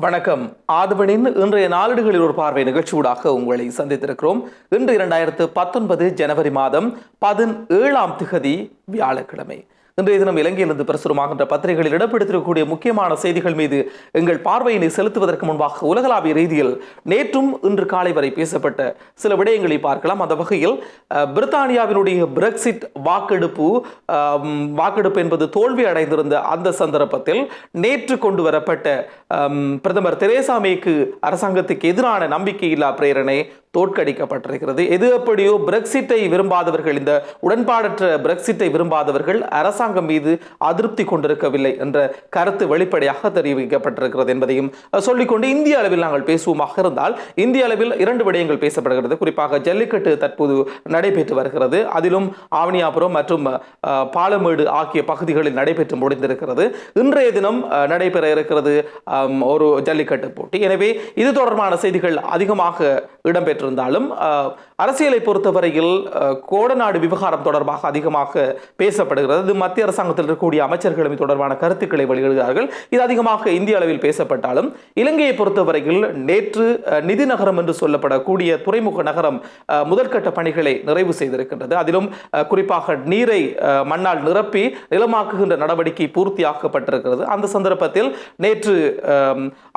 வணக்கம். ஆதவனின் இன்றைய நாளிடுகளில் ஒரு பார்வை நிகழ்ச்சியூடாக உங்களை சந்தித்திருக்கிறோம். இன்று இரண்டாயிரத்து பத்தொன்பது ஜனவரி மாதம் பதினேழாம் திகதி வியாழக்கிழமை. இன்றைய தினம் இலங்கையிலிருந்து பிரசுரமாகின்ற பத்திரிகைகளில் இடம்பெடுத்திருக்கக்கூடிய முக்கியமான செய்திகள் மீது எங்கள் பார்வையினை செலுத்துவதற்கு முன்பாக உலகளாவிய ரீதியில் நேற்றும் இன்று காலை வரை பேசப்பட்ட சில விடயங்களை பார்க்கலாம். அந்த வகையில் பிரித்தானியாவினுடைய பிரெக்சிட் வாக்கெடுப்பு வாக்கெடுப்பு என்பது தோல்வி அடைந்திருந்த அந்த சந்தர்ப்பத்தில் நேற்று கொண்டு வரப்பட்ட பிரதமர் தெரேசா மேக்கு அரசாங்கத்துக்கு எதிரான நம்பிக்கையில்லா பிரேரணை தோற்கடிக்கப்பட்டிருக்கிறது. எது எப்படியோ பிரெக்சிட்டை விரும்பாதவர்கள் இந்த உடன்பாடற்ற பிரெக்சிட்டை விரும்பாதவர்கள் அரசாங்கம் மீது அதிருப்தி கொண்டிருக்கவில்லை என்ற கருத்து வெளிப்படையாக தெரிவிக்கப்பட்டிருக்கிறது என்பதையும் சொல்லிக்கொண்டு இந்திய அளவில் நாங்கள் பேசுவோமாக இருந்தால் இந்திய அளவில் இரண்டு விடயங்கள் பேசப்படுகிறது. குறிப்பாக ஜல்லிக்கட்டு தற்போது நடைபெற்று வருகிறது. அதிலும் ஆவணியாபுரம் மற்றும் பாலமேடு ஆகிய பகுதிகளில் நடைபெற்று முடிந்திருக்கிறது. இன்றைய தினம் நடைபெற இருக்கிறது ஒரு ஜல்லிக்கட்டு போட்டி. எனவே இது தொடர்பான செய்திகள் அதிகமாக இடம்பெற்று அஹ், அரசியலை பொறுத்தவரையில் கோடநாடு விவகாரம் தொடர்பாக அதிகமாக பேசப்படுகிறது. அது மத்திய அரசாங்கத்தில் இருக்கக்கூடிய அமைச்சர்களும் தொடர்பான கருத்துக்களை வெளியிடுகிறார்கள். இது அதிகமாக இந்திய அளவில் பேசப்பட்டாலும் இலங்கையை பொறுத்தவரையில் நேற்று நிதி நகரம் என்று சொல்லப்படக்கூடிய துறைமுக நகரம் முதற்கட்ட பணிகளை நிறைவு செய்திருக்கின்றது. அதிலும் குறிப்பாக நீரை அஹ், மண்ணால் நிரப்பி நிலமாக்குகின்ற நடவடிக்கை பூர்த்தியாக்கப்பட்டிருக்கிறது. அந்த சந்தர்ப்பத்தில் நேற்று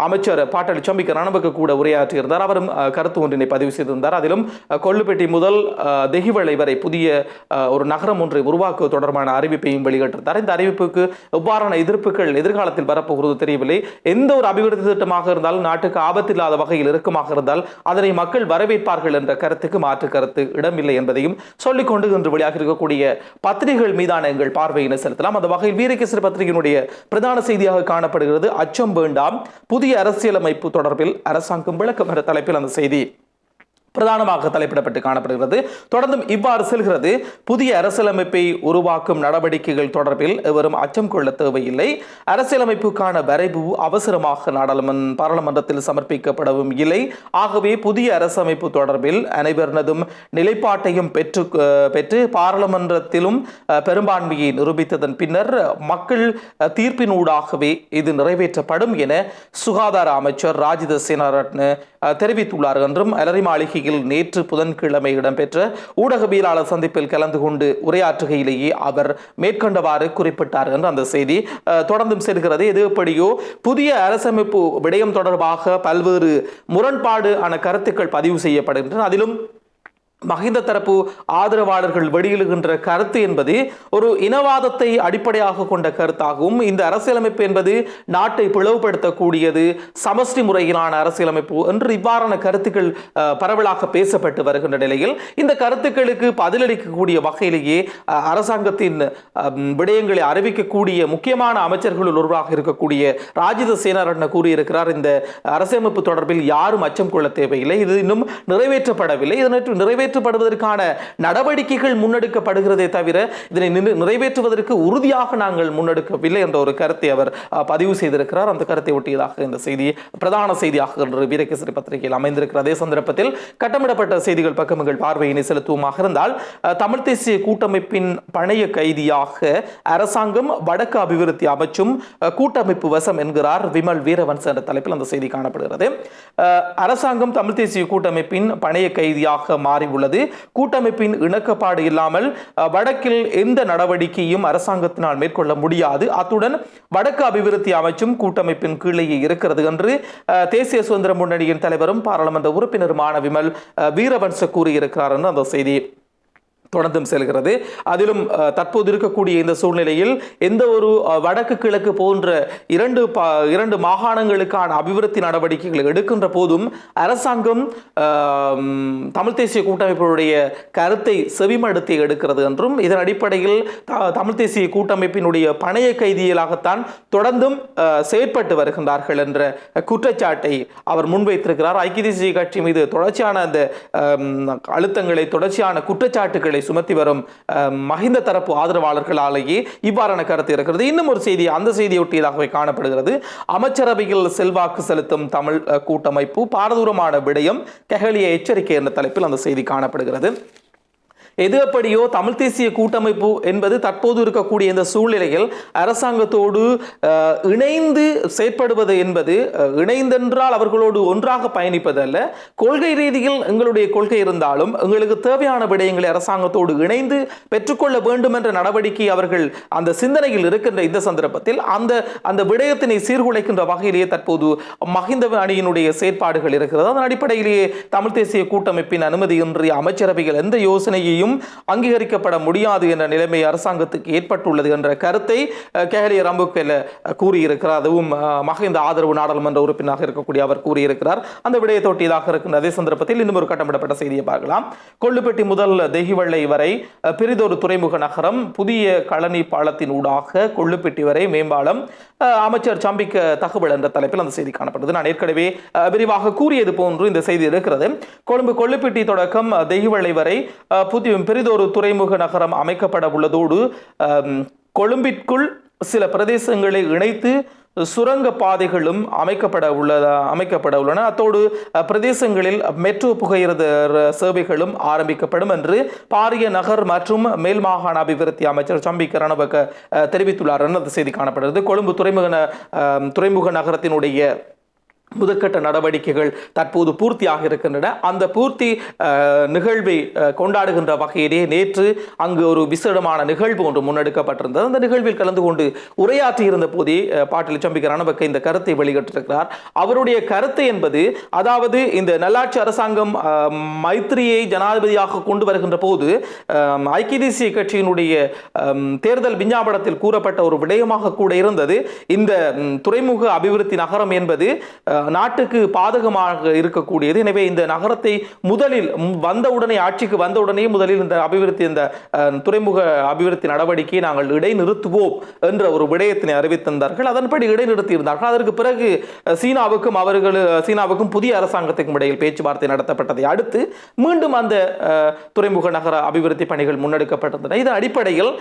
அமைச்சர் பாட்டாளி சம்பிக்க ரணபக்க கூட உரையாற்றியிருந்தார். அவரும் கருத்து ஒன்றினை பதிவு செய்திருந்தார். அதிலும் கொள்ளுப்பட்டி முதல் தெஹிவளை வரை புதிய ஒரு நகரம் ஒன்றை உருவாக்குவது தொடர்பான அறிவிப்பையும் வெளியிட்டிருந்தார். இந்த அறிவிப்புக்கு எவ்வாறான எதிர்ப்புகள் எதிர்காலத்தில் வரப்போகிறது தெரியவில்லை. எந்த ஒரு அபிவிருத்தி திட்டமாக இருந்தாலும் நாட்டுக்கு ஆபத்தில்லாத வகையில் இருக்குமாக இருந்தால் அதனை மக்கள் வரவேற்பார்கள் என்ற கருத்துக்கு மாற்று கருத்து இடமில்லை என்பதையும் சொல்லிக்கொண்டு இன்று வெளியாக இருக்கக்கூடிய பத்திரிகைகள் மீதான எங்கள் பார்வையினை செலுத்தலாம். அந்த வகையில் வீரகேசரி பத்திரிகையினுடைய பிரதான செய்தியாக காணப்படுகிறது. அச்சம் வேண்டாம். புதிய அரசியலமைப்பு தொடர்பில் அரசாங்கம் விளக்கம் என்ற தலைப்பில் அந்த செய்தி. பிரதானமாக தலைப்பிடப்பட்டு காணப்படுகிறது. தொடர்ந்தும் இவ்வாறு செல்கிறது. புதிய அரசியலமைப்பை உருவாக்கும் நடவடிக்கைகள் தொடர்பில் எவரும் அச்சம் கொள்ள தேவையில்லை. அரசியலமைப்புக்கான வரைவு அவசரமாக நாடாளுமன் பாராளுமன்றத்தில் சமர்ப்பிக்கப்படவும் இல்லை. ஆகவே புதிய அரசமைப்பு தொடர்பில் அனைவரினதும் நிலைப்பாட்டையும் பெற்று பெற்று பாராளுமன்றத்திலும் பெரும்பான்மையை நிரூபித்ததன் பின்னர் மக்கள் தீர்ப்பினூடாகவே இது நிறைவேற்றப்படும் என சுகாதார அமைச்சர் ராஜித சேனாரட்ன தெரிவித்துள்ளார் என்றும் அலரி மாளிகையில் நேற்று புதன்கிழமை இடம்பெற்ற ஊடகவியலாளர் சந்திப்பில் கலந்து கொண்டு உரையாற்றுகையிலேயே அவர் மேற்கண்டவாறு குறிப்பிட்டார் என்று அந்த செய்தி அஹ், தொடர்ந்தும் செல்கிறது. எது எப்படியோ புதிய அரசமைப்பு விடயம் தொடர்பாக பல்வேறு முரண்பாடு ஆன கருத்துக்கள் பதிவு செய்யப்படுகின்றன. அதிலும் மஹிந்த தரப்பு ஆதரவாளர்கள் வெளியிடுகின்ற கருத்து என்பது ஒரு இனவாதத்தை அடிப்படையாக கொண்ட கருத்தாகவும் இந்த அரசியலமைப்பு என்பது நாட்டை பிளவுபடுத்தக்கூடியது சமஷ்டி முறையிலான அரசியலமைப்பு என்று இவ்வாறான கருத்துக்கள் பரவலாக பேசப்பட்டு வருகின்ற நிலையில் இந்த கருத்துக்களுக்கு பதிலளிக்கக்கூடிய வகையிலேயே அஹ், அரசாங்கத்தின் விடயங்களை அறிவிக்கக்கூடிய முக்கியமான அமைச்சர்களுள் ஒருவராக இருக்கக்கூடிய ராஜித சேனாரட்ன கூறியிருக்கிறார். இந்த அரசியலமைப்பு தொடர்பில் யாரும் அச்சம் கொள்ள தேவையில்லை. இது இன்னும் நிறைவேற்றப்படவில்லை. இதனை நிறைவேற்றப்படுவதற்கான நடவடிக்கைகள் முன்னெடுக்கப்படுகிறதே தவிர இதனை நிறைவேற்றுவதற்கு உறுதியாக நாங்கள் முன்னெடுக்கவில்லை என்ற ஒரு கருத்தை அவர் பதிவு செய்திருக்கிறார். அந்த கருத்தை ஒட்டியதாக இந்த செய்தி பிரதான செய்தியாக வீரகேசரி பத்திரிகையில் அமைந்திருக்கிற அதே சந்தர்ப்பத்தில் கட்டமிடப்பட்ட செய்திகள் பக்கம் எங்கள் பார்வையினை செலுத்துவமாக இருந்தால் தமிழ் தேசிய கூட்டமைப்பின் பழைய கைதியாக அரசாங்கம் வடக்கு அபிவிருத்தி அமைச்சும் கூட்டமைப்பு வசம் என்கிறார் விமல் வீரவன்ச என்ற தலைப்பில் அந்த செய்தி காணப்படுகிறது. அரசாங்கம் தமிழ் தேசிய கூட்டமைப்பின் பழைய கைதியாக உள்ளது. கூட்டமைப்பின் இணக்கப்பாடு இல்லாமல் வடக்கில் எந்த நடவடிக்கையும் அரசாங்கத்தினால் மேற்கொள்ள முடியாது. அத்துடன் வடக்கு அபிவிருத்தி அமைச்சும் கூட்டமைப்பின் கீழேயே இருக்கிறது என்று தேசிய சுதந்திர முன்னணியின் தலைவரும் பாராளுமன்ற உறுப்பினருமான விமல் வீரவன்ச கூறியிருக்கிறார் என்று அந்த செய்தி. தொடர்ந்தும் செல்கிறது. அதிலும் தற்போது இருக்கக்கூடிய இந்த சூழ்நிலையில் எந்த ஒரு வடக்கு கிழக்கு போன்ற இரண்டு ப- இரண்டு மாகாணங்களுக்கான அபிவிருத்தி நடவடிக்கைகள் எடுக்கின்ற போதும் அரசாங்கம் தமிழ் தேசிய கூட்டமைப்பினுடைய கருத்தை செவிமடுத்தி எடுக்கிறது என்றும் இதன் அடிப்படையில் த- தமிழ் தேசிய கூட்டமைப்பினுடைய பணைய கைதியலாகத்தான் தொடர்ந்தும் செயற்பட்டு வருகின்றார்கள் என்ற குற்றச்சாட்டை அவர் முன்வைத்திருக்கிறார். ஐக்கிய தேசிய கட்சி மீது தொடர்ச்சியான அந்த அழுத்தங்களை தொடர்ச்சியான குற்றச்சாட்டுகளை சுமத்தி வரும் மஹிந்த தரப்பு ஆதரவாளர்களாலேயே இவ்வாறான கருத்து இருக்கிறது. இன்னும் ஒரு செய்தி அந்த செய்தியொட்டியதாகவே காணப்படுகிறது. அமைச்சரவையில் செல்வாக்கு செலுத்தும் தமிழ் கூட்டமைப்பு பாரதூரமான விடயம் கெஹலிய எச்சரிக்கை என்ற தலைப்பில் அந்த செய்தி காணப்படுகிறது. எது எப்படியோ தமிழ் தேசிய கூட்டமைப்பு என்பது தற்போது இருக்கக்கூடிய இந்த சூழ்நிலையில் அரசாங்கத்தோடு இணைந்து செயற்படுவது என்பது இணைந்தென்றால் அவர்களோடு ஒன்றாக பயணிப்பது அல்ல கொள்கை ரீதியில் எங்களுடைய கொள்கை இருந்தாலும் எங்களுக்கு தேவையான விடயங்களை அரசாங்கத்தோடு இணைந்து பெற்றுக்கொள்ள வேண்டும் என்ற நடவடிக்கை அவர்கள் அந்த சிந்தனையில் இருக்கின்ற இந்த சந்தர்ப்பத்தில் அந்த அந்த விடயத்தினை சீர்குலைக்கின்ற வகையிலேயே தற்போது மஹிந்த அணியினுடைய செயற்பாடுகள் இருக்கிறது. அதன் அடிப்படையிலேயே தமிழ் தேசிய கூட்டமைப்பின் அனுமதியின்றி அமைச்சரவைகள் எந்த யோசனையையும் அங்கீகரிக்கப்பட முடியாது என்ற நிலைமை அரசாங்கத்துக்கு ஏற்பட்டுள்ளது என்ற கருத்தை அஹ், கேஹலிய கூறியிருக்கிறார். அதுவும் மகிந்த ஆதரவு நாடாளுமன்ற உறுப்பினராக இருக்கக்கூடிய அவர் கூறியிருக்கிறார். அந்த விடயத்தொட்டியதாக இருக்கின்ற அதே சந்தர்ப்பத்தில் இன்னும் ஒரு கட்டமிடப்பட்ட செய்தியை பார்க்கலாம். கொள்ளுப்பட்டி முதல் தெஹிவள்ளை வரை பெரிதொரு துறைமுக நகரம் புதிய களனி பாலத்தின் ஊடாக கொள்ளுப்பட்டி வரை மேம்பாலம் அமைச்சர் சம்பிக்க தகவல் என்ற தலைப்பில் அந்த செய்தி காணப்பட்டது. நான் ஏற்கனவே விரிவாக கூறியது போன்று இந்த செய்தி இருக்கிறது. கொழும்பு கொள்ளுப்பிட்டி தொடக்கம் தெய்வளை வரை புதிய பெரிதொரு துறைமுக நகரம் அமைக்கப்பட உள்ளதோடு கொழும்பிற்குள் சில பிரதேசங்களை இணைத்து சுரங்க பாதைகளும் அமைக்கப்பட உள்ளதா அமைக்கப்பட உள்ளன. அத்தோடு பிரதேசங்களில் மெட்ரோ புகையிரத சேவைகளும் ஆரம்பிக்கப்படும் என்று பாரிய நகர் மற்றும் மேல் மாகாண அபிவிருத்தி அமைச்சர் சம்பிக்க ரணபக்க தெரிவித்துள்ளார். என அந்த செய்தி காணப்படுகிறது. கொழும்பு துறைமுக துறைமுக நகரத்தினுடைய முதற்கட்ட நடவடிக்கைகள் தற்போது பூர்த்தியாக இருக்கின்றன. அந்த பூர்த்தி நிகழ்வை கொண்டாடுகின்ற வகையிலே நேற்று அங்கு ஒரு விசேடமான நிகழ்வு ஒன்று முன்னெடுக்கப்பட்டிருந்தது. அந்த நிகழ்வில் கலந்து கொண்டு உரையாற்றி இருந்த போதே பாட்டில் சம்பிக்க ரணபக்க இந்த கருத்தை வெளியிட்டிருக்கிறார். அவருடைய கருத்து என்பது அதாவது இந்த நல்லாட்சி அரசாங்கம் மைத்திரியை ஜனாதிபதியாக கொண்டு வருகின்ற போது ஐக்கிய தேசிய கட்சியினுடைய தேர்தல் விஞ்ஞாபனத்தில் கூறப்பட்ட ஒரு விடயமாக கூட இருந்தது. இந்த துறைமுக அபிவிருத்தி நகரம் என்பது நாட்டுக்கு பாதகமாக இருக்கக்கூடியது. எனவே இந்த நகரத்தை முதலில் வந்தவுடனே ஆட்சிக்கு வந்தவுடனே முதலில் இந்த அபிவிருத்தி இந்த துறைமுக அபிவிருத்தி நடவடிக்கையை நாங்கள் இடைநிறுத்துவோம் என்ற ஒரு விடயத்தினை அறிவித்திருந்தார்கள். அதன்படி இடைநிறுத்தி இருந்தார்கள் அதற்கு பிறகு சீனாவுக்கும் அவர்கள் சீனாவுக்கும் புதிய அரசாங்கத்துக்கும் இடையில் பேச்சுவார்த்தை நடத்தப்பட்டதை அடுத்து மீண்டும் அந்த துறைமுக நகர அபிவிருத்தி பணிகள் முன்னெடுக்கப்பட்டிருந்தன. இதன் அடிப்படையில்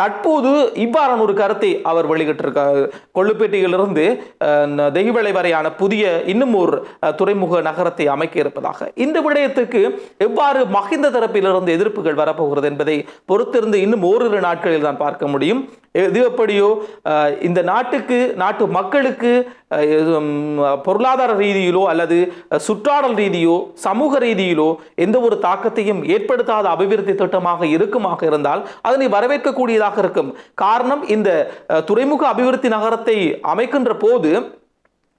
தற்போது இவ்வாறான ஒரு கருத்தை அவர் வெளியிட்டிருக்கார். கொள்ளுப்பேட்டையிலிருந்து தெய்வளை வரையான புதிய இன்னும் ஒரு துறைமுக நகரத்தை அமைக்க இருப்பதாக. இந்த விடயத்துக்கு எவ்வாறு மஹிந்த தரப்பிலிருந்து எதிர்ப்புகள் வரப்போகிறது என்பதை பொறுத்திருந்து இன்னும் ஓரிரு நாட்களில் தான் பார்க்க முடியும். எது எப்படியோ இந்த நாட்டுக்கு நாட்டு மக்களுக்கு பொருளாதார ரீதியிலோ அல்லது சுற்றாடல் ரீதியோ சமூக ரீதியிலோ எந்த ஒரு தாக்கத்தையும் ஏற்படுத்தாத அபிவிருத்தி திட்டமாக இருக்குமாக இருந்தால் அதனை வரவேற்கக்கூடியதாக இருக்கும். காரணம் இந்த துறைமுக அபிவிருத்தி நகரத்தை அமைக்கின்ற போது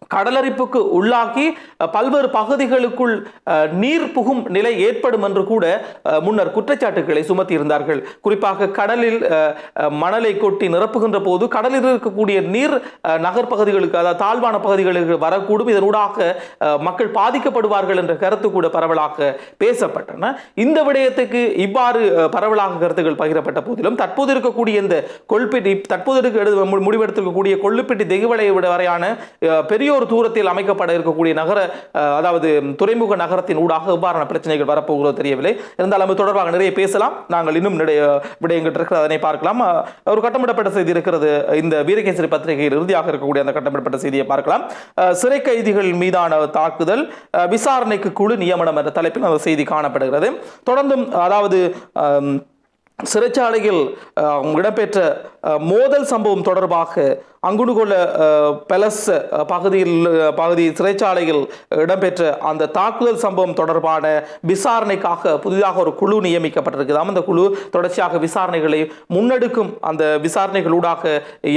கடலரிப்புக்கு உள்ளாக்கி பல்வேறு பகுதிகளுக்குள் நீர் புகும் நிலை ஏற்படும் என்று கூட முன்னர் குற்றச்சாட்டுகளை சுமத்தியிருந்தார்கள். குறிப்பாக கடலில் மணலை கொட்டி நிரப்புகின்ற போது கடலில் இருக்கக்கூடிய நீர் அஹ், அதாவது தாழ்வான பகுதிகளுக்கு வரக்கூடும். இதனூடாக மக்கள் பாதிக்கப்படுவார்கள் என்ற கருத்து கூட பரவலாக பேசப்பட்டன. இந்த விடயத்துக்கு இவ்வாறு பரவலாக கருத்துக்கள் பகிரப்பட்ட போதிலும் தற்போது இருக்கக்கூடிய இந்த கொள்பெட்டி தற்போது முடிவெடுத்திருக்கக்கூடிய கொள்ளுப்பெட்டி தெகுவளை விட வரையான பெரிய ஒரு தூரத்தில் அமைக்கப்பட இருக்கக்கூடிய நகர அதாவது துறைமுக நகரத்தின் ஊடாக எவ்வாறான பிரச்சனைகள் வரப்போகிறதோ தெரியவில்லை. இருந்தாலும் அது தொடர்பாக நிறைய பேசலாம். நாங்கள் இன்னும் நிறைய விடயங்கள் இருக்கிறது அதனை பார்க்கலாம். ஒரு கட்டமிடப்பட்ட செய்தி இருக்கிறது. இந்த வீரகேசரி பத்திரிகையில் இறுதியாக இருக்கக்கூடிய அந்த கட்டமிடப்பட்ட செய்தியை பார்க்கலாம். சிறை கைதிகள் மீதான தாக்குதல் அஹ், விசாரணைக்கு குழு நியமனம் என்ற தலைப்பில் அந்த செய்தி காணப்படுகிறது. தொடர்ந்தும் அதாவது சிறைச்சாலையில் இடம்பெற்ற மோதல் சம்பவம் தொடர்பாக அங்குடுகொள்ள பெலஸ் பகுதியில் பகுதி சிறைச்சாலையில் இடம்பெற்ற அந்த தாக்குதல் சம்பவம் தொடர்பான விசாரணைக்காக புதிதாக ஒரு குழு நியமிக்கப்பட்டிருக்குதாம் அந்த குழு தொடர்ச்சியாக விசாரணைகளை முன்னெடுக்கும் அந்த விசாரணைகளூடாக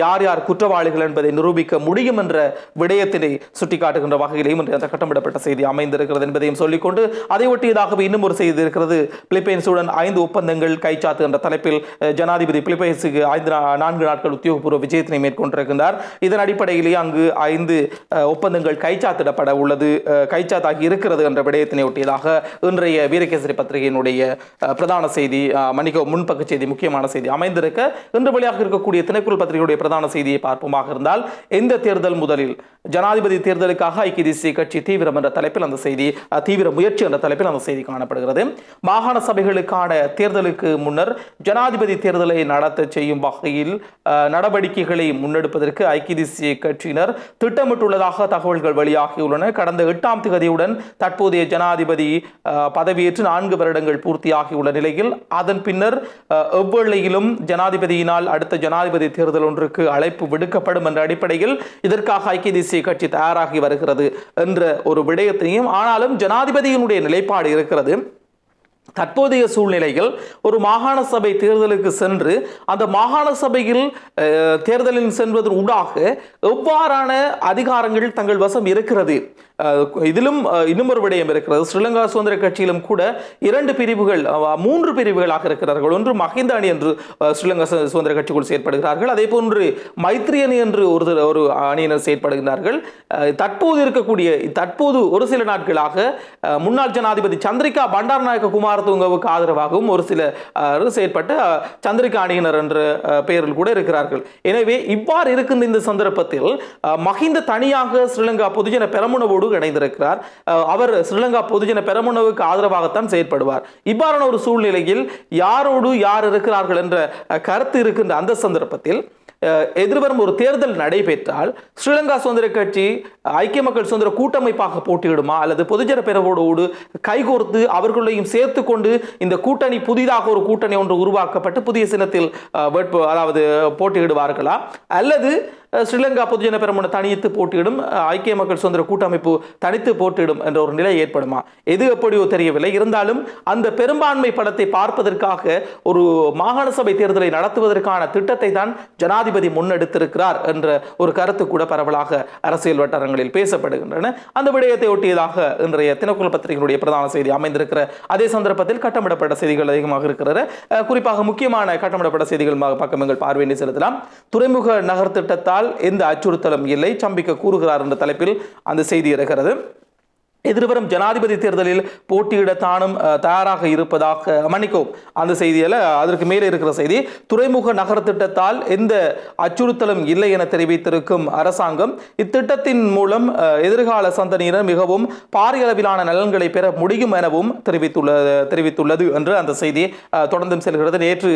யார் யார் குற்றவாளிகள் என்பதை நிரூபிக்க முடியும் என்ற விடயத்தினை சுட்டிக்காட்டுகின்ற வகையிலேயும் இன்று அந்த கட்டமிடப்பட்ட செய்தி அமைந்திருக்கிறது என்பதையும் சொல்லிக்கொண்டு அதை ஒட்டியதாகவே இன்னும் ஒரு செய்தி இருக்கிறது. பிலிப்பைன்ஸுடன் ஐந்து ஒப்பந்தங்கள் கைச்சாத்து என்ற தலைப்பில் ஜனாதிபதி பிலிப்பைன்ஸுக்கு ஐந்து நான்கு நாட்கள் உத்தியோகபூர்வ விஜயத்தினை மேற்கொண்டிருக்கின்றார். இதன் அடிப்படையிலேயே அங்கு ஐந்து ஒப்பந்தங்கள் கைச்சாத்திடப்பட உள்ளது. கைச்சாத்தாகி இருக்கிறது என்ற விடயத்தினை ஒட்டியதாக இன்றைய வீரகேசரி பத்திரிகையினுடைய பிரதான செய்தி மணிக்க முன்பக்க செய்தி முக்கியமான செய்தி அமைந்திருக்க இன்று வெளியாக இருக்கக்கூடிய திணைக்குள் பத்திரிகையுடைய பிரதான செய்தியை பார்ப்போமாக இருந்தால் எந்த தேர்தல் முதலில் ஜனாதிபதி தேர்தலுக்காக ஐக்கிய தேசிய கட்சி தீவிரம் என்ற தலைப்பில் அந்த செய்தி தீவிர முயற்சி என்ற தலைப்பில் அந்த செய்தி காணப்படுகிறது. மாகாண சபைகளுக்கான தேர்தலுக்கு முன்னர் ஜனாதிபதி தேர்தலை நடத்த செய்யும் வகையில் நடவடிக்கைகளை நடவடிக்கைகளை முன்னெடுப்பதற்கு ஐக்கிய தேசிய கட்சியினர் திட்டமிட்டுள்ளதாக தகவல்கள் வெளியாகியுள்ளன. கடந்த எட்டாம் தேதியுடன் தற்போதைய ஜனாதிபதி பதவியேற்று நான்கு வருடங்கள் பூர்த்தியாகியுள்ள நிலையில் அதன் பின்னர் எவ்வளையிலும் ஜனாதிபதியினால் அடுத்த ஜனாதிபதி தேர்தல் ஒன்றுக்கு அழைப்பு விடுக்கப்படும் என்ற அடிப்படையில் இதற்காக ஐக்கிய தேசிய கட்சி தயாராகி வருகிறது என்ற ஒரு விடயத்தையும் ஆனாலும் ஜனாதிபதியினுடைய நிலைப்பாடு இருக்கிறது. தற்போதைய சூழ்நிலையில் ஒரு மாகாண சபை தேர்தலுக்கு சென்று அந்த மாகாண சபையில் தேர்தலில் செல்வதன் ஊடாக எவ்வாறான அதிகாரங்கள் தங்கள் வசம் இருக்கிறது? இதிலும் இன்னும் ஒரு விடயம் இருக்கிறது. ஸ்ரீலங்கா சுதந்திர கட்சியிலும் கூட இரண்டு பிரிவுகள் மூன்று பிரிவுகளாக இருக்கிறார்கள். ஒன்று மஹிந்த அணி என்று ஸ்ரீலங்கா சுதந்திர கட்சிக்குள் செயற்படுகிறார்கள். அதே போன்று மைத்ரி அணி என்று ஒரு ஒரு அணியினர் செயற்படுகிறார்கள். தற்போது இருக்கக்கூடிய தற்போது ஒரு சில நாட்களாக முன்னாள் ஜனாதிபதி சந்திரிகா பண்டாரநாயக்க குமாரதுங்கவுக்கு ஆதரவாகவும் ஒரு சில அஹ், செயற்பட்ட சந்திரிகா அணியினர் என்ற பெயரில் கூட இருக்கிறார்கள். எனவே இவ்வாறு இருக்கின்ற இந்த சந்தர்ப்பத்தில் மஹிந்த தனியாக ஸ்ரீலங்கா பொதுஜன பெரமுனவோடு இணைந்திருக்கிறார். அவர் ஸ்ரீலங்கா பொதுஜன பெரமுனவுக்கு ஆதரவாகத்தான் செயற்படுவார். இவ்வாறான ஒரு சூழ்நிலையில் யாரோடு யார் இருக்கிறார்கள் என்ற கருத்து இருக்கின்ற அந்த சந்தர்ப்பத்தில் எதிர்வரும் ஒரு தேர்தல் நடைபெற்றால் ஸ்ரீலங்கா சுதந்திர கட்சி ஐக்கிய மக்கள் சுதந்திர கூட்டமைப்பாக போட்டியிடுமா? அல்லது பொதுஜன பேரவோடு கைகோர்த்து அவர்களையும் சேர்த்து கொண்டு இந்த கூட்டணி புதிதாக ஒரு கூட்டணி ஒன்று உருவாக்கப்பட்டு புதிய சின்னத்தில் வேட்பு அதாவது போட்டியிடுவார்களா? அல்லது ஸ்ரீலங்கா பொதுஜன பெரமுன தனித்து போட்டியிடும் ஐக்கிய மக்கள் சுதந்திர கூட்டமைப்பு தனித்து போட்டியிடும் என்ற ஒரு நிலை ஏற்படுமா? எது எப்படியோ தெரியவில்லை. இருந்தாலும் அந்த பெரும்பான்மை படத்தை பார்ப்பதற்காக ஒரு மாகாண சபை தேர்தலை நடத்துவதற்கான திட்டத்தை தான் ஜனாதிபதி முன்னெடுத்திருக்கிறார் என்ற ஒரு கருத்து கூட பரவலாக அரசியல் வட்டாரங்களில் பேசப்படுகின்றன. அந்த விடயத்தை ஒட்டியதாக இன்றைய தினக்குழு பத்திரிகையினுடைய பிரதான செய்தி அமைந்திருக்கிற அதே சந்தர்ப்பத்தில் கட்டமிடப்பட்ட செய்திகள் அதிகமாக இருக்கிறது. குறிப்பாக முக்கியமான கட்டமிடப்பட்ட செய்திகள் பக்கம் எங்கள் பார்வையினை செலுத்தலாம். துறைமுக நகர் திட்டத்தால் எந்த அச்சுறுத்தலும் இல்லை. சம்பிக்க கூறுகிறார் என்ற தலைப்பில் அந்த செய்தி இருக்கிறது. எதிர்வரும் ஜனாதிபதி தேர்தலில் போட்டியிட தானும் தயாராக இருப்பதாக மன்னிக்கவும். அந்த செய்தியில் அதற்கு மேலே இருக்கிற செய்தி துறைமுக நகர திட்டத்தால் எந்த அச்சுறுத்தலும் இல்லை என தெரிவித்திருக்கும் அரசாங்கம் இத்திட்டத்தின் மூலம் எதிர்கால சந்ததியினர் மிகவும் பாரிய அளவிலான நலன்களை பெற முடியும் எனவும் தெரிவித்துள்ளது தெரிவித்துள்ளது என்று அந்த செய்தி தொடர்ந்தும் செல்கிறது. நேற்று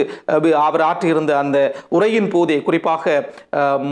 அவர் ஆற்றியிருந்த அந்த உரையின் போதே குறிப்பாக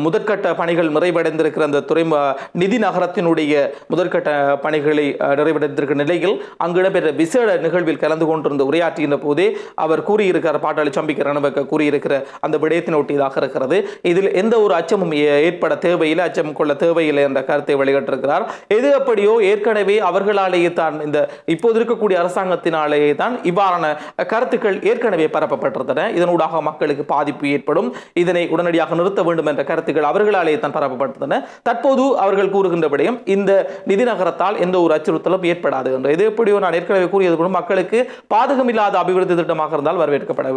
முதற்கட்ட பணிகள் நிறைவடைந்திருக்கிற அந்த துறைமுக நிதி நகரத்தினுடைய முதற்கட்ட பணிகளில் நிலை நிறைவடைந்திருக்கிற நிலையில் அங்கு இடம்பெற்ற விசேட நிகழ்வில் கலந்து கொண்டிருந்த உரையாற்றுகின்ற போதே அவர் கூறியிருக்கிற பாட்டாளி சம்பிக்க ரணவக்க கூறியிருக்கிற அந்த விடயத்தினை ஒட்டியதாக இருக்கிறது. இதில் எந்த ஒரு அச்சமும் ஏற்பட தேவையில்லை அச்சம் கொள்ள தேவையில்லை என்ற கருத்தை வெளியிட்டிருக்கிறார். எது எப்படியோ ஏற்கனவே அவர்களாலேயே தான் இந்த இப்போது இருக்கக்கூடிய அரசாங்கத்தினாலேயே தான் இவ்வாறான கருத்துக்கள் ஏற்கனவே பரப்பப்பட்டிருந்தன. இதனூடாக மக்களுக்கு பாதிப்பு ஏற்படும். இதனை உடனடியாக நிறுத்த வேண்டும் என்ற கருத்துக்கள் அவர்களாலேயே தான் பரப்பப்பட்டிருந்தன. தற்போது அவர்கள் கூறுகின்ற விடயம் இந்த நிதி நகரத்தால் எந்த ஒரு அச்சுறுத்தலும் ஏற்படாது என்று. இது எப்படியோ நான் ஏற்கனவே கூறியது போல மக்களுக்கு பாதகமில்லாத அபிவிருத்தி திட்டமாக இருந்தால் வரவேற்கப்பட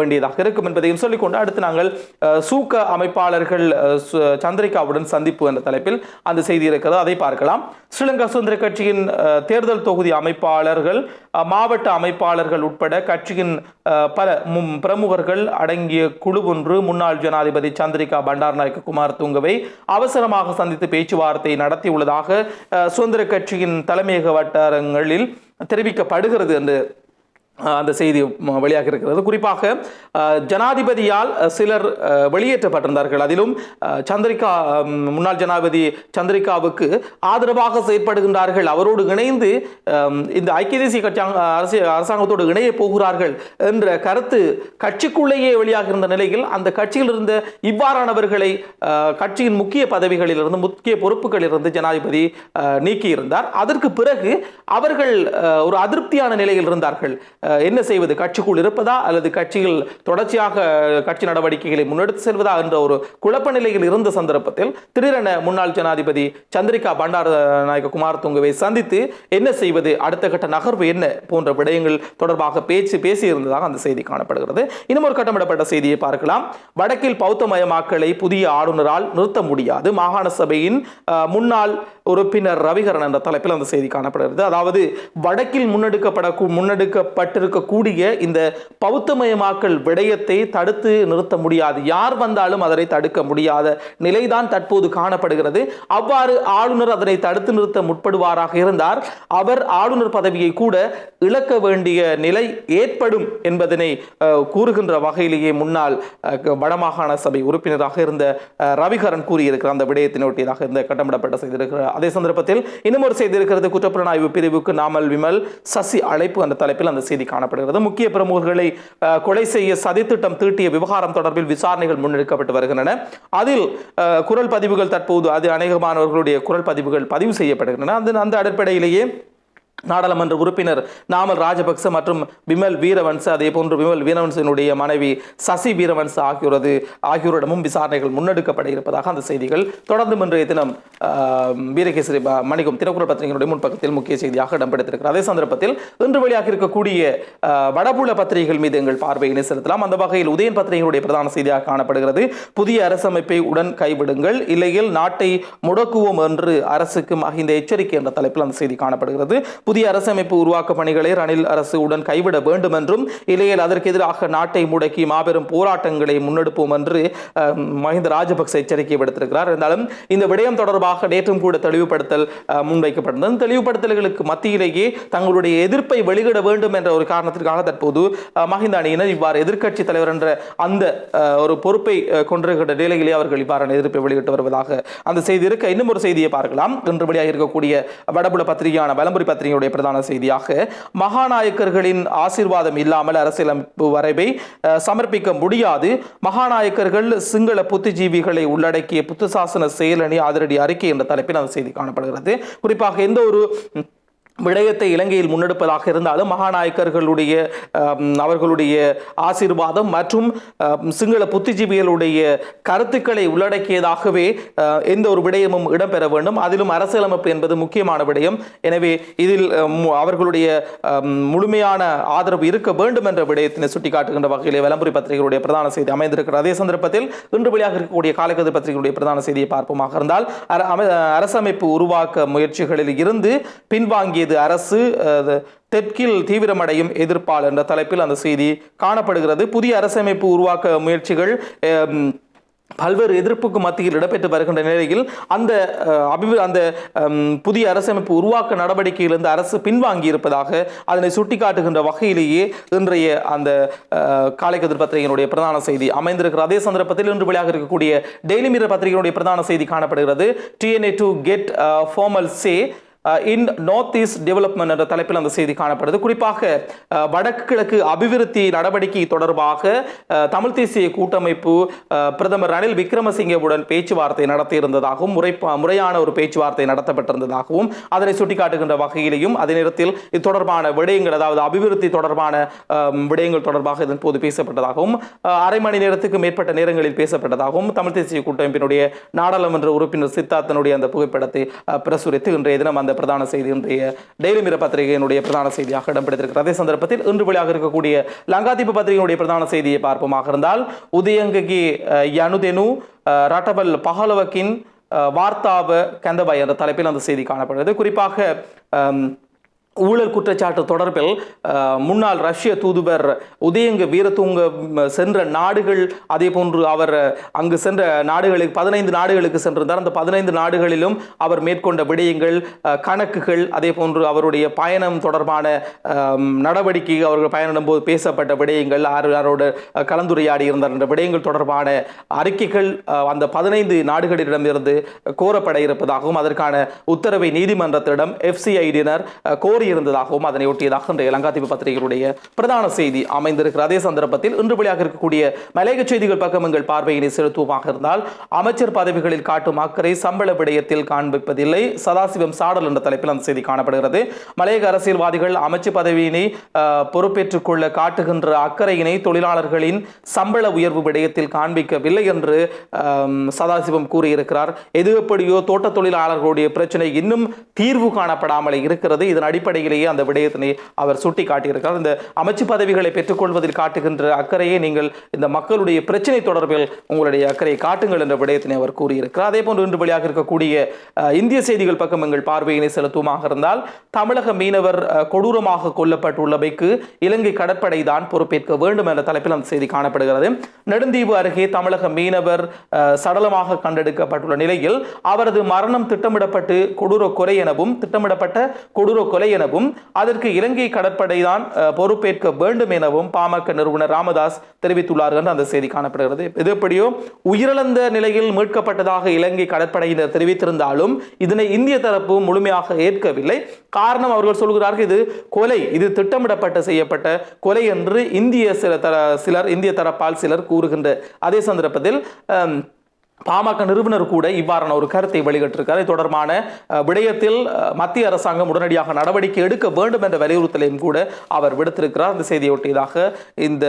வேண்டியதாக இருக்கும் என்பதையும் சொல்லிக்கொண்டு அடுத்து நாங்கள் சூக்க அமைப்பாளர்கள் சந்திரிகாவுடன் சந்திப்பு என்ற தலைப்பில் அந்த செய்தி இருக்கிறது. அதை பார்க்கலாம். ஸ்ரீலங்கா சுதந்திர கட்சியின் தேர்தல் தொகுதி அமைப்பாளர்கள் மாவட்ட அமைப்பாளர்கள் உட்பட கட்சியின் பல பிரமுகர்கள் அடங்கிய குழு ஒன்று முன்னாள் ஜனாதிபதி சந்திரிகா பண்டாரநாயக்க குமார் துங்கவை அவசரமாக சந்தித்து பேச்சுவார்த்தை நடத்தியுள்ளதாக சுதந்திர கட்சியின் தலைமையக வட்டாரங்களில் தெரிவிக்கப்படுகிறது என்று அந்த செய்தி வெளியாக இருக்கிறது. குறிப்பாக ஜனாதிபதியால் சிலர் வெளியேற்றப்பட்டிருந்தார்கள். அதிலும் சந்திரிகா முன்னாள் ஜனாதிபதி சந்திரிகாவுக்கு ஆதரவாக செயற்படுகின்றார்கள். அவரோடு இணைந்து இந்த ஐக்கிய தேசிய கட்சி அரசிய அரசியல் அரசாங்கத்தோடு இணைய போகிறார்கள் என்ற கருத்து கட்சிக்குள்ளேயே வெளியாக இருந்த நிலையில் அந்த கட்சியில் இருந்த இவ்வாறானவர்களை கட்சியின் முக்கிய பதவிகளில் இருந்து முக்கிய பொறுப்புகளில் இருந்து ஜனாதிபதி நீக்கியிருந்தார். அதற்கு பிறகு அவர்கள் ஒரு அதிருப்தியான நிலையில் இருந்தார்கள். என்ன செய்வது? கட்சிக்குள் இருப்பதா? அல்லது கட்சியில் தொடர்ச்சியாக கட்சி நடவடிக்கைகளை முன்னெடுத்து செல்வதா? என்ற ஒரு குழப்ப நிலையில் இருந்த சந்தர்ப்பத்தில் திடீரென முன்னாள் ஜனாதிபதி சந்திரிகா பண்டார நாயக்க குமார் துங்கவை சந்தித்து என்ன செய்வது? அடுத்த கட்ட நகர்வு என்ன? போன்ற விடயங்கள் தொடர்பாக பேச்சு பேசியிருந்ததாக அந்த செய்தி காணப்படுகிறது. இன்னும் ஒரு கட்டமிடப்பட்ட செய்தியை பார்க்கலாம். வடக்கில் பௌத்தமயமாக்கலை புதிய ஆளுநரால் நிறுத்த முடியாது. மாகாண சபையின் முன்னாள் உறுப்பினர் ரவிகரன் என்ற தலைப்பில் அந்த செய்தி காணப்படுகிறது. அதாவது வடக்கில் முன்னெடுக்கப்பட முன்னெடுக்கப்பட்ட ஏற்பட்டிருக்கக்கூடிய இந்த பௌத்தமயமாக்கல் விடயத்தை தடுத்து நிறுத்த முடியாது. யார் வந்தாலும் அதனை தடுக்க முடியாத நிலைதான் தற்போது காணப்படுகிறது. அவ்வாறு ஆளுநர் அதனை தடுத்து நிறுத்த முற்படுவாராக இருந்தார். அவர் ஆளுநர் பதவியை கூட இழக்க வேண்டிய நிலை ஏற்படும் என்பதனை கூறுகின்ற வகையிலேயே முன்னாள் வடமாகாண சபை உறுப்பினராக இருந்த ரவிகரன் கூறியிருக்கிறார். அந்த விடயத்தினொட்டியதாக இருந்த இந்த கட்டமிடப்பட்ட செய்திருக்கிறார். அதே சந்தர்ப்பத்தில் இன்னும் ஒரு செய்தி இருக்கிறது. குற்றப்புலனாய்வு பிரிவுக்கு நாமல் விமல் சசி அழைப்பு என்ற தலைப்பில் அந்த செய்தி காணப்படுகிறது. முக்கிய பிரமுகர்களை கொலை செய்ய சதித்திட்டம் தீட்டிய விவகாரம் தொடர்பில் விசாரணைகள் முன்னெடுக்கப்பட்டு வருகின்றன. அதில் குரல் பதிவுகள் தற்போது அது அநேகமானவர்களுடைய குரல் பதிவுகள் பதிவு செய்யப்படுகின்றன. அந்த அந்த அடிப்படையிலேயே நாடாளுமன்ற உறுப்பினர் நாமல் ராஜபக்ச மற்றும் விமல் வீரவன்ச அதே போன்று விமல் வீரவன்சனுடைய மனைவி சசி வீரவன்ச ஆகியோரது ஆகியோரிடமும் விசாரணைகள் முன்னெடுக்கப்பட இருப்பதாக அந்த செய்திகள். தொடர்ந்து இன்றைய தினம் வீரகேசரி மணிக்கும் தினக்குரல் பத்திரிகையினுடைய முன்பக்கத்தில் முக்கிய செய்தியாக இடம்பெடுத்திருக்கிறது அதே சந்தர்ப்பத்தில் இன்று வெளியாக இருக்கக்கூடிய வடபுல பத்திரிகைகள் மீது எங்கள் பார்வையினை செலுத்தலாம். அந்த வகையில் உதயன் பத்திரிகையினுடைய பிரதான செய்தியாக காணப்படுகிறது. புதிய அரசமைப்பை உடன் கைவிடுங்கள் இல்லையில் நாட்டை முடக்குவோம் என்று அரசுக்கு மகிந்த எச்சரிக்கை என்ற தலைப்பில் அந்த செய்தி காணப்படுகிறது. புதிய அரசமைப்பு உருவாக்க பணிகளை ரணில் அரசு உடன் கைவிட வேண்டும் என்றும் இல்லையில் அதற்கு எதிராக நாட்டை முடக்கி மாபெரும் போராட்டங்களை முன்னெடுப்போம் என்று மஹிந்த ராஜபக்ச எச்சரிக்கை விடுத்திருக்கிறார். இருந்தாலும் இந்த விடயம் தொடர்பாக நேற்றும் கூட தெளிவுபடுத்தல் முன்வைக்கப்பட்டிருந்தது முன்வைக்கப்பட்டது. தெளிவுபடுத்தல்களுக்கு மத்தியிலேயே தங்களுடைய எதிர்ப்பை வெளியிட வேண்டும் என்ற ஒரு காரணத்திற்காக தற்போது மஹிந்த அணியினர் இவ்வாறு எதிர்க்கட்சி தலைவர் என்ற அந்த ஒரு பொறுப்பை கொண்டிருக்கிற கொண்டிருக்கின்ற நிலையிலே அவர்கள் இவ்வாறான எதிர்ப்பை வெளியிட்டு வருவதாக அந்த செய்தி இருக்க. இன்னும் ஒரு செய்தியை பார்க்கலாம். இன்று வெளியாக இருக்கக்கூடிய வடபுல பத்திரிகையான வலம்புரி பத்திரிகையுடைய பிரதான செய்தியாக மகாநாயக்கர்களின் ஆசீர்வாதம் இல்லாமல் அரசியலமைப்பு வரைவை சமர்ப்பிக்க முடியாது. மகாநாயக்கர்கள் சிங்கள புத்திஜீவிகளை உள்ளடக்கிய புத்துசாசன செயலணி அதிரடி அறிக்கை என்ற தலைப்பில் அந்த செய்தி காணப்படுகிறது. குறிப்பாக எந்த ஒரு விடயத்தை இலங்கையில் முன்னெடுப்பதாக இருந்தாலும் மகாநாயக்கர்களுடைய அவர்களுடைய ஆசீர்வாதம் மற்றும் சிங்கள புத்திஜீவிகளுடைய கருத்துக்களை உள்ளடக்கியதாகவே எந்த ஒரு விடயமும் இடம்பெற வேண்டும். அதிலும் அரசியலமைப்பு என்பது முக்கியமான விடயம். எனவே இதில் அவர்களுடைய முழுமையான ஆதரவு இருக்க வேண்டும் என்ற விடயத்தினை சுட்டிக்காட்டுகின்ற வகையிலே விளம்பரி பத்திரிகையுடைய பிரதான செய்தி அமைந்திருக்கிறது. அதே சந்தர்ப்பத்தில் இன்று வெளியாக இருக்கக்கூடிய காலக்கதிர் பத்திரிகையுடைய பிரதான செய்தியை பார்ப்போமாக இருந்தால் அர- அரசமைப்பு உருவாக்க முயற்சிகளில் இருந்து இது அரசு தெற்கில் தீவிரமடையும் எதிர்ப்பால் என்ற தலைப்பில் அந்த செய்தி காணப்படுகிறது. புதிய அரசமைப்பு உருவாக்க முயற்சிகள் பல்வேறு எதிர்ப்புக்கு மத்தியில் இடம்பெற்று வருகின்ற நிலையில் அந்த அபி அபிவி அந்த புதிய அரசமைப்பு உருவாக்க நடவடிக்கையிலிருந்து அரசு பின்வாங்கி இருப்பதாக அதனை சுட்டிக்காட்டுகின்ற வகையிலேயே இன்றைய அந்த அஹ், காலைக்கதிர் பத்திரிகையினுடைய பிரதான செய்தி அமைந்திருக்கிற அதே சந்தர்ப்பத்தில் இன்று வெளியாக இருக்கக்கூடிய டெய்லி மீர பத்திரிகையினுடைய பிரதான செய்தி காணப்படுகிறது. DNA to get formal say in north east development என்ற தலைப்பில் அந்த செய்தி காணப்படுது. குறிப்பாக வடக்கு கிழக்கு அபிவிருத்தி நடவடிக்கை தொடர்பாக தமிழ் தேசிய கூட்டமைப்பு பிரதமர் ரணில் விக்ரமசிங்கவுடன் பேச்சுவார்த்தை நடத்தியிருந்ததாகவும் முறை முறையான ஒரு பேச்சுவார்த்தை நடத்தப்பட்டிருந்ததாகவும் அதனை சுட்டிக்காட்டுகின்ற வகையிலையும் அதே நேரத்தில் இது தொடர்பான விடயங்கள் அதாவது அபிவிருத்தி தொடர்பான விடயங்கள் தொடர்பாக இதன் போது பேசப்பட்டதாகவும் அரை மணி நேரத்துக்கு மேற்பட்ட நேரங்களில் பேசப்பட்டதாகவும் தமிழ் தேசிய கூட்டமைப்பினுடைய நாடாளுமன்ற உறுப்பினர் சித்தார்த்தனுடைய அந்த புகைப்படத்தை பிரசுரித்து இன்றைய தினம் அந்த பிரதான செய்தி இன்றைய டெய்லி மிர பத்திரிகையினுடைய பிரதான செய்தியாக இடம்பெற்றிருக்கிறது. அதே சந்தர்ப்பத்தில் இன்று வெளியாக இருக்கக்கூடிய லங்காதீப பத்திரிகையினுடைய பிரதான செய்தியை பார்ப்போமாக இருந்தால் உதயங்ககி யனுதெனு ரட்டபல் பஹலவக்கின் வார்த்தாவ கந்தபாய் என்ற தலைப்பில் அந்த செய்தி காணப்படுகிறது. குறிப்பாக ஊழல் குற்றச்சாட்டு தொடர்பில் முன்னாள் ரஷ்ய தூதுவர் உதயங்க வீரத்துங்க சென்ற நாடுகள் அதே போன்று அவர் அங்கு சென்ற நாடுகளுக்கு பதினைந்து நாடுகளுக்கு சென்றிருந்தார். அந்த பதினைந்து நாடுகளிலும் அவர் மேற்கொண்ட விடயங்கள் கணக்குகள் அதே போன்று அவருடைய பயணம் தொடர்பான நடவடிக்கை அவர்கள் பயணிடும் போது பேசப்பட்ட விடயங்கள் யார் கலந்துரையாடி இருந்தார் என்ற விடயங்கள் தொடர்பான அறிக்கைகள் அந்த பதினைந்து நாடுகளிடமிருந்து கோரப்பட இருப்பதாகவும் அதற்கான உத்தரவை நீதிமன்றத்திடம் எஃப்சிஐடியினர் கோரியிருந்ததாகவும் அதனை ஒட்டியதாக இன்றைய லங்காதீப பத்திரிகையுடைய பிரதான செய்தி அமைந்திருக்கிற அதே சந்தர்ப்பத்தில் இன்று வெளியாக இருக்கக்கூடிய மலையக செய்திகள் பக்கம் எங்கள் பார்வையினை செலுத்துவமாக இருந்தால் அமைச்சர் பதவிகளில் காட்டும் அக்கறை சம்பள விடயத்தில் காண்பிப்பதில்லை. சதாசிவம் சாடல் என்ற தலைப்பில் அந்த செய்தி காணப்படுகிறது. மலையக அரசியல்வாதிகள் அமைச்சு பதவியினை பொறுப்பேற்றுக் கொள்ள காட்டுகின்ற அக்கறையினை தொழிலாளர்களின் சம்பள உயர்வு விடயத்தில் காண்பிக்கவில்லை என்று சதாசிவம் கூறியிருக்கிறார். எது எப்படியோ தோட்ட தொழிலாளர்களுடைய பிரச்சனை இன்னும் தீர்வு காணப்படாமலே இருக்கிறது. இதன் அடிப்படை அடிப்படையிலேயே அந்த விடயத்தினை அவர் சுட்டி காட்டியிருக்கிறார் இந்த அமைச்சு பதவிகளை பெற்றுக்கொள்வதில் காட்டுகின்ற அக்கறையை நீங்கள் இந்த மக்களுடைய பிரச்சனை தொடர்பில் உங்களுடைய அக்கறையை காட்டுங்கள் என்ற விடயத்தினை அவர் கூறியிருக்கிறார். அதே போன்று இன்று வழியாக இருக்கக்கூடிய இந்திய செய்திகள் பக்கம் எங்கள் பார்வையினை செலுத்துவமாக இருந்தால் தமிழக மீனவர் கொடூரமாக கொல்லப்பட்டுள்ளமைக்கு இலங்கை கடற்படை தான் பொறுப்பேற்க வேண்டும் என்ற தலைப்பில் அந்த செய்தி காணப்படுகிறது. நெடுந்தீவு அருகே தமிழக மீனவர் சடலமாக கண்டெடுக்கப்பட்டுள்ள நிலையில் அவரது மரணம் திட்டமிடப்பட்டு கொடூர கொலை எனவும் திட்டமிடப்பட்ட கொடூர கொலை என எனவும் அதற்கு இலங்கை கடற்படைதான் பொறுப்பேற்க வேண்டும் எனவும் பாமக நிறுவனர் ராமதாஸ் தெரிவித்துள்ளார் என்று அந்த செய்தி காணப்படுகிறது. இது எப்படியோ உயிரிழந்த நிலையில் மீட்கப்பட்டதாக இலங்கை கடற்படையினர் தெரிவித்திருந்தாலும் இதனை இந்திய தரப்பு முழுமையாக ஏற்கவில்லை. காரணம் அவர்கள் சொல்கிறார்கள் இது கொலை இது திட்டமிடப்பட்ட செய்யப்பட்ட கொலை என்று இந்திய சில தர சிலர் இந்திய தரப்பால் சிலர் கூறுகின்ற அதே சந்தர்ப்பத்தில் பாமக நிறுவனர் கூட இவ்வாறான ஒரு கருத்தை வெளியிட்டிருக்கார். இது தொடர்பான விடயத்தில் மத்திய அரசாங்கம் உடனடியாக நடவடிக்கை எடுக்க வேண்டும் என்ற வலியுறுத்தலையும் கூட அவர் விடுத்திருக்கிறார். அந்த செய்தியை ஒட்டியதாக இந்த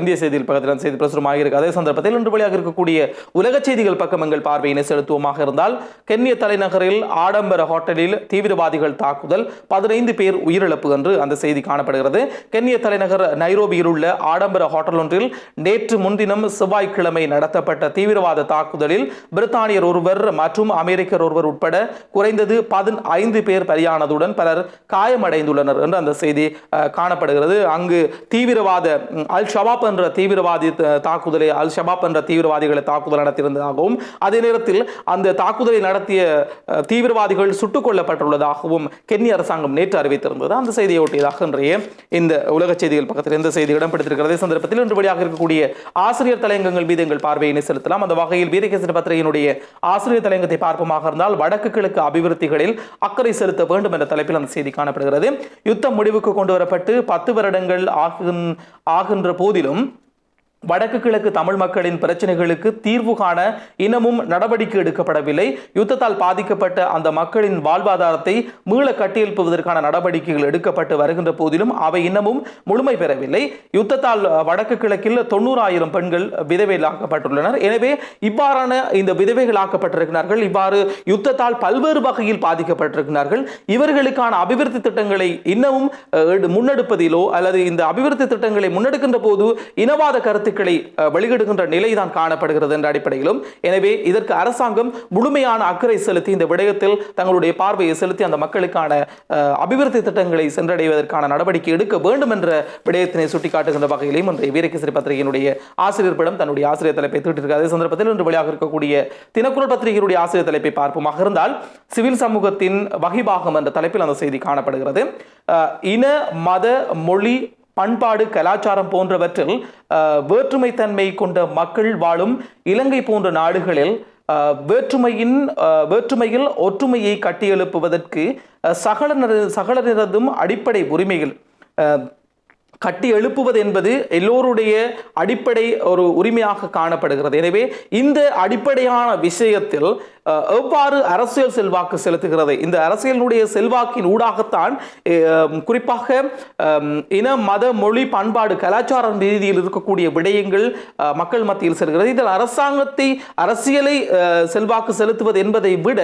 இந்திய செய்தியில் பக்கத்தில் அந்த செய்தி பிரசுரமாக இருக்கு அதே சந்தர்ப்பத்தில் இன்று வெளியாக இருக்கக்கூடிய உலக செய்திகள் பக்கம் எங்கள் பார்வையினை செலுத்துவோமாக இருந்தால் கென்ய தலைநகரில் ஆடம்பர ஹோட்டலில் தீவிரவாதிகள் தாக்குதல் பதினைந்து பேர் உயிரிழப்பு என்று அந்த செய்தி காணப்படுகிறது. கென்ய தலைநகர் நைரோபியில் உள்ள ஆடம்பர ஹோட்டல் ஒன்றில் நேற்று முன்தினம் செவ்வாய்க்கிழமை நடத்தப்பட்ட தீவிரவாத தாக்குதலில் பிரித்தானியர் ஒருவர் மற்றும் அமெரிக்கர் ஒருவர் உட்பட குறைந்தது பதினைந்து பேர் பலியானதுடன் பலர் காயமடைந்துள்ளனர் என்று அந்த செய்தி காணப்படுகிறது. அங்கு தீவிரவாத அல் ஷபாப் என்ற தீவிரவாதி தாக்குதலை அல் ஷபாப் என்ற தீவிரவாதிகளை தாக்குதல் நடத்தியிருந்ததாகவும் அதே நேரத்தில் அந்த தாக்குதலை நடத்திய தீவிரவாதிகள் சுட்டுக் கொல்லப்பட்டுள்ளதாகவும் கென்ய அரசாங்கம் நேற்று அறிவித்திருந்தது. அந்த செய்தியை ஒட்டியதாக இன்றைய இந்த உலக செய்திகள் பக்கத்தில் இந்த செய்தி இடம் பிடித்திருக்கிறது சந்தர்ப்பத்தில் இன்று வெளியாக இருக்கக்கூடிய ஆசிரியர் தலையங்கங்கள் மீது எங்கள் பார்வையினை செலுத்தலாம். அந்த வகையில் வீரக வீரகேசரி பத்திரிகையினுடைய ஆசிரியர் தலையங்கத்தை பார்ப்போமாக இருந்தால் வடக்கு கிழக்கு அபிவிருத்திகளில் அக்கறை செலுத்த வேண்டும் என்ற தலைப்பில் அந்த செய்தி காணப்படுகிறது. யுத்தம் முடிவுக்கு கொண்டு வரப்பட்டு பத்து வருடங்கள் ஆகின்ற போதிலும் வடக்கு கிழக்கு தமிழ் மக்களின் பிரச்சனைகளுக்கு தீர்வு காண இன்னமும் நடவடிக்கை எடுக்கப்படவில்லை. யுத்தத்தால் பாதிக்கப்பட்ட அந்த மக்களின் வாழ்வாதாரத்தை மீள கட்டியெழுப்புவதற்கான நடவடிக்கைகள் எடுக்கப்பட்டு வருகின்ற போதிலும் அவை இன்னமும் முழுமை பெறவில்லை. யுத்தத்தால் வடக்கு கிழக்கில் தொண்ணூறாயிரம் பெண்கள் விதவைகளாக்கப்பட்டுள்ளனர். எனவே இவ்வாறான இந்த விதவைகளாக்கப்பட்டிருக்கிறார்கள் இவ்வாறு யுத்தத்தால் பல்வேறு வகையில் பாதிக்கப்பட்டிருக்கிறார்கள். இவர்களுக்கான அபிவிருத்தி திட்டங்களை இன்னமும் முன்னெடுப்பதிலோ அல்லது இந்த அபிவிருத்தி திட்டங்களை முன்னெடுக்கின்ற போது இனவாத கருத்துக்களை வெளியிடுகின்ற நிலைதான் காணப்படுகிறது என்ற அடிப்படையிலும். எனவே இதற்கு அரசாங்கம் முழுமையான அக்கறை செலுத்தி இந்த விடயத்தில் தங்களுடைய பார்வையை செலுத்தி அந்த மக்களுக்கான அஹ், அபிவிருத்தி திட்டங்களை சென்றடைவதற்கான நடவடிக்கை எடுக்க வேண்டும் என்ற விடயத்தினை சுட்டிக்காட்டுகின்ற வகையிலும் இன்றைய வீரகேசரி பத்திரிகையினுடைய ஆசிரியர் படம் தன்னுடைய ஆசிரியர் தலைப்பை தீட்டிருக்கிறது அதே சந்தர்ப்பத்தில் இன்று வெளியாக இருக்கக்கூடிய தினக்குரல் பத்திரிகையினுடைய ஆசிரியர் தலைப்பை பார்ப்போமாக இருந்தால் சிவில் சமூகத்தின் வகிபாகம் என்ற தலைப்பில் அந்த செய்தி காணப்படுகிறது. இன மத மொழி பண்பாடு கலாச்சாரம் போன்றவற்றில் அஹ், வேற்றுமைத்தன்மை கொண்ட மக்கள் வாழும் இலங்கை போன்ற நாடுகளில் வேற்றுமையின் வேற்றுமையில் ஒற்றுமையை கட்டியெழுப்புவதற்கு சகல சகலனர் சகலரினதும் அடிப்படை உரிமைகள். கட்டி எழுப்புவது என்பது எல்லோருடைய அடிப்படை ஒரு உரிமையாக காணப்படுகிறது. எனவே இந்த அடிப்படையான விஷயத்தில் எவ்வாறு அரசியல் செல்வாக்கு செலுத்துகிறது? இந்த அரசியலுடைய செல்வாக்கின் ஊடாகத்தான் குறிப்பாக இன மத மொழி பண்பாடு கலாச்சாரம் ரீதியில் இருக்கக்கூடிய விடயங்கள் மக்கள் மத்தியில் செல்கிறது. இதில் அரசாங்கத்தை அரசியலை செல்வாக்கு செலுத்துவது என்பதை விட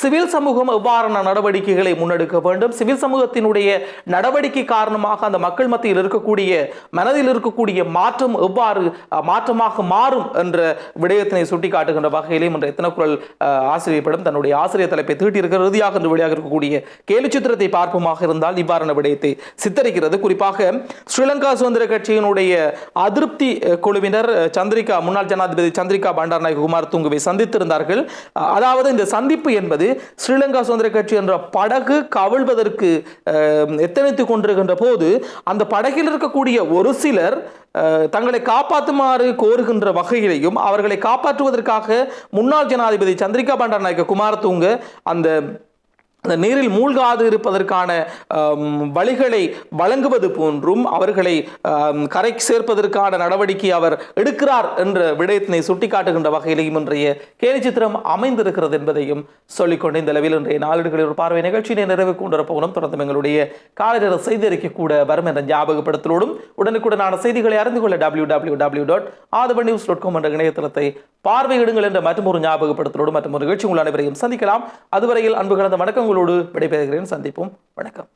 சிவில் சமூகம் எவ்வாறான நடவடிக்கைகளை முன்னெடுக்க வேண்டும்? சிவில் சமூகத்தினுடைய நடவடிக்கை காரணமாக அந்த மக்கள் மத்தியில் இருக்கக்கூடிய மனதில் இருக்கக்கூடிய மாற்றம் எவ்வாறு மாற்றமாக மாறும் என்ற விடயத்தினை சுட்டிக்காட்டுகின்ற வகையிலும் இன்றைய தினக்குரல் அஹ், ஆசிரியர் தன்னுடைய ஆசிரியர் தலைப்பை தீட்டியிருக்கிற இறுதியாக இன்று வெளியாக இருக்கக்கூடிய கேலி சித்திரத்தை பார்ப்போமாக இருந்தால் இவ்வாறான விடயத்தை சித்தரிக்கிறது. குறிப்பாக ஸ்ரீலங்கா சுதந்திர கட்சியினுடைய அதிருப்தி குழுவினர் சந்திரிகா முன்னாள் ஜனாதிபதி சந்திரிகா பண்டாரநாயக குமார் தூங்குவை சந்தித்திருந்தார்கள். அதாவது இந்த சந்திப்பு என்பது ஸ்ரீலங்கா சுதந்திர கட்சி என்ற படகு கவிழ்வதற்கு அஹ், எத்தனைத்துக் கொண்டிருக்கின்ற போது அந்த படகில் இருக்கக்கூடிய ஒரு சிலர் தங்களை காப்பாற்றுமாறு கோருகின்ற வகையிலையும் அவர்களை காப்பாற்றுவதற்காக முன்னாள் ஜனாதிபதி சந்திரிகா பண்டாநாயக்க குமாரத்துங்க அந்த அந்த நீரில் மூழ்காது இருப்பதற்கான வழிகளை வழங்குவது போன்றும் அவர்களை கரை சேர்ப்பதற்கான நடவடிக்கை அவர் எடுக்கிறார் என்ற விடயத்தினை சுட்டிக்காட்டுகின்ற வகையிலேயும் இன்றைய கேலி சித்திரம் அமைந்திருக்கிறது என்பதையும் சொல்லிக்கொண்டு இந்த அளவில் இன்றைய நாளிடுகளில் ஒரு பார்வை நிகழ்ச்சியினை நிறைவு கொண்டு போகணும் தொடர்ந்து எங்களுடைய காலைநேர செய்தி அறிக்கை கூட வரும் என்ற ஞாபகப்படுத்தலோடும் உடனுக்குடனான செய்திகளை அறிந்து கொள்ள W W W dot Athavan news dot com என்ற இணையதளத்தை பார்வையிடுங்கள் என்ற மற்றும் ஒரு ஞாபகப்படுத்தலோடு மற்றும் ஒரு நிகழ்ச்சி உங்கள் அனைவரையும் சந்திக்கலாம். அதுவரையில் அன்பு கலந்த உங்களோடு விடைபெறுகிறேன். சந்திப்போம். வணக்கம்.